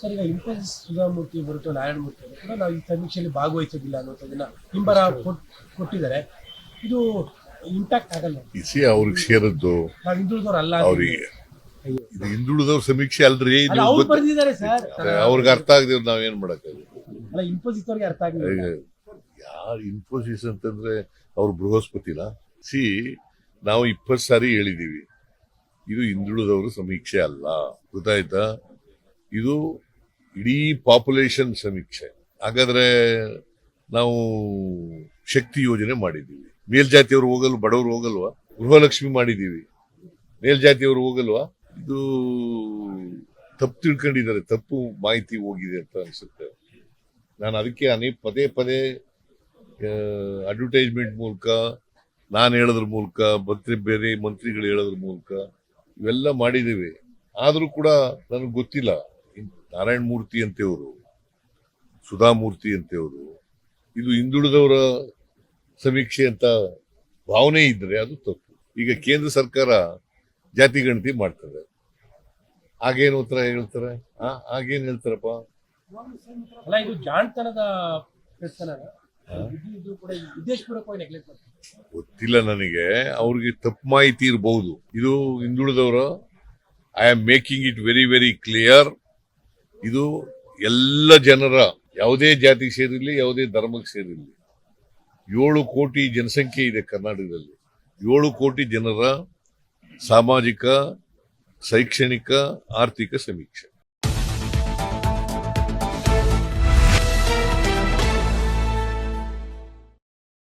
Sir ಈಗ ಇನ್ಫೋಸಿಸ್ ಸುಧಾಮೂರ್ತಿ ಬರುತ್ತೋ ನಾರಾಯಣ ಮೂರ್ತಿ ಅವರು ಕೂಡ ನಾವು ಈ ಸಮೀಕ್ಷೆಯಲ್ಲಿ ಭಾಗವಹಿಸೋದಿಲ್ಲ ಅನ್ನೋದನ್ನ ಹಿಂಬರ ಕೊಟ್- ಕೊಟ್ಟಿದ್ದಾರೆ. ಇದು ಇಂಪ್ಯಾಕ್ಟ್ ಆಗಲ್ಲ. ಇಸಿ ಅವ್ರಿಗೆ ಸೇರದ್ದು ನಾವು ಹಿಂದುಳಿದವ್ರು ಅಲ್ಲ ಅವರಿಗೆ ಇದು ಹಿಂದುಳಿದವ್ರ ಸಮೀಕ್ಷೆ ಅಲ್ರಿ ಅವ್ರು ಬರ್ದಿದ್ದಾರೆ ಸರ್. ಅವ್ರಿಗೆ ಅರ್ಥ ಆಗದೆ ನಾವೇನ್ ಮಾಡಕ್ಕಾಗಲ್ಲ. ಅಲ್ಲ ಇನ್ಫೋಸಿಸ್ ಅವ್ರಿಗೆ ಅರ್ಥ ಆಗಿಲ್ಲ ಯಾರು ಇನ್ಫೋಸಿಸ್ ಅಂತಂದ್ರೆ ಅವ್ರು ಬೃಹಸ್ಪತಿನ? ಸಿ ನಾವು ಇಪ್ಪತ್ತು ಸಾರಿ ಹೇಳಿದೀವಿ. ಇದು ಹಿಂದುಳಿದವರು ಸಮೀಕ್ಷೆ ಅಲ್ಲ. ಗೊತ್ತಾಯ್ತಾ? ಇದು ಇಡೀ ಪಾಪ್ಯುಲೇಷನ್ ಸಮೀಕ್ಷೆ. ಹಾಗಾದ್ರೆ ನಾವು ಶಕ್ತಿ ಯೋಜನೆ ಮಾಡಿದ್ದೀವಿ. ಮೇಲ್ಜಾತಿಯವರು ಹೋಗಲು ಬಡವರು ಹೋಗಲ್ವಾ? ಗೃಹಲಕ್ಷ್ಮಿ ಮಾಡಿದ್ದೀವಿ. ಮೇಲ್ಜಾತಿಯವರು ಹೋಗಲ್ವಾ? ಇದು ತಪ್ಪು ತಿಳ್ಕೊಂಡಿದ್ದಾರೆ, ತಪ್ಪು ಮಾಹಿತಿ ಹೋಗಿದೆ ಅಂತ ಅನ್ಸುತ್ತೆ. ನಾನು ಅದಕ್ಕೆ ಅನೇಕ ಪದೇ ಪದೇ ಅಡ್ವರ್ಟೈಸ್ಮೆಂಟ್ ಮೂಲಕ, ನಾನು ಹೇಳೋದ್ರ ಮೂಲಕ ಮಂತ್ರಿ ಬೇರೆ ಮಂತ್ರಿಗಳು ಹೇಳೋದ್ರ ಮೂಲಕ, ಇವೆಲ್ಲ ಮಾಡಿದ್ದೀವಿ. ಆದರೂ ಕೂಡ ನನಗೆ ಗೊತ್ತಿಲ್ಲ. ನಾರಾಯಣ ಮೂರ್ತಿ ಅಂತೆಯವರು ಸುಧಾಮೂರ್ತಿ ಅಂತೆಯವರು ಇದು ಹಿಂದುಳಿದವರ ಸಮೀಕ್ಷೆ ಅಂತ ಭಾವನೆ ಇದ್ರೆ ಅದು ತಪ್ಪು. ಈಗ ಕೇಂದ್ರ ಸರ್ಕಾರ ಜಾತಿ ಗಣತಿ ಮಾಡ್ತದೆ. ಆಗೇನು ಉತ್ತರ ಹೇಳ್ತಾರೆ? ಆ, ಆಗೇನ್ ಹೇಳ್ತಾರಪ್ಪ? ಅಲ್ಲ ಇದು ಜಾಣ್ತನದ ಗೊತ್ತಿಲ್ಲ ನನಗೆ. ಅವ್ರಿಗೆ ತಪ್ಪು ಮಾಹಿತಿ ಇರಬಹುದು ಇದು ಹಿಂದುಳಿದವರು. I am making it very very clear ಇದು ಎಲ್ಲ ಜನರ ಯಾವುದೇ ಜಾತಿಗೆ ಸೇರಿರಲಿ, ಯಾವುದೇ ಧರ್ಮಕ್ಕೆ ಸೇರಿರಲಿ. ಏಳು ಕೋಟಿ ಜನಸಂಖ್ಯೆ ಇದೆ ಕರ್ನಾಟಕದಲ್ಲಿ. ಏಳು ಕೋಟಿ ಜನರ ಸಾಮಾಜಿಕ, ಶೈಕ್ಷಣಿಕ, ಆರ್ಥಿಕ ಸಮೀಕ್ಷೆ.